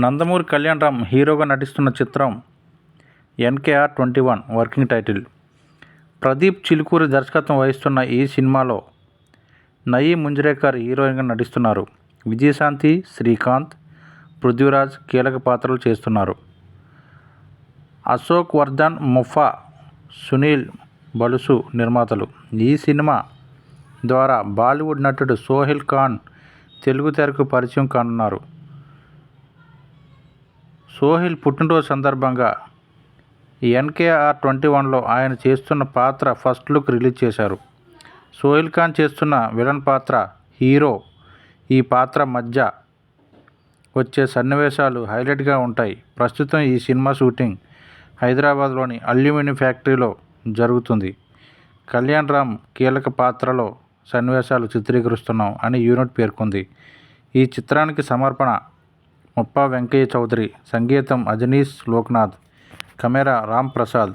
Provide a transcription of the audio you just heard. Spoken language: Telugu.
నందమూరి కళ్యాణ్ రామ్ హీరోగా నటిస్తున్న చిత్రం NKR twenty one working title. Pradeep Chilukuri దర్శకత్వం వహిస్తున్న ఈ సినిమాలో నయీ ముంజరేకర్ హీరోయిన్గా నటిస్తున్నారు. విజయశాంతి శ్రీకాంత్ పృథ్వీరాజ్ కీలక పాత్రలు చేస్తున్నారు. అశోక్ వర్ధన్ ముఫా సునీల్ బలుసు నిర్మాతలు. ఈ సినిమా ద్వారా బాలీవుడ్ నటుడు సోహెల్ ఖాన్ తెలుగు తెరకు పరిచయం కానున్నారు. సోహిల్ పుట్టినరోజు సందర్భంగా ఎన్కేఆర్ ట్వంటీ వన్లో ఆయన చేస్తున్న పాత్ర ఫస్ట్ లుక్ రిలీజ్ చేశారు. సోహిల్ ఖాన్ చేస్తున్న విలన్ పాత్ర హీరో ఈ పాత్ర మధ్య వచ్చే సన్నివేశాలు హైలైట్గా ఉంటాయి. ప్రస్తుతం ఈ సినిమా షూటింగ్ హైదరాబాద్లోని అల్యూమినియం ఫ్యాక్టరీలో జరుగుతుంది. కళ్యాణ్ రామ్ కీలక పాత్రలో సన్నివేశాలు చిత్రీకరిస్తున్నాం అని యూనిట్ పేర్కొంది. ఈ చిత్రానికి సమర్పణ ముప్ప వెంకయ్య చౌదరి సంగీతం అజనీష్ లోక్నాథ్ కెమెరా రామ్ ప్రసాద్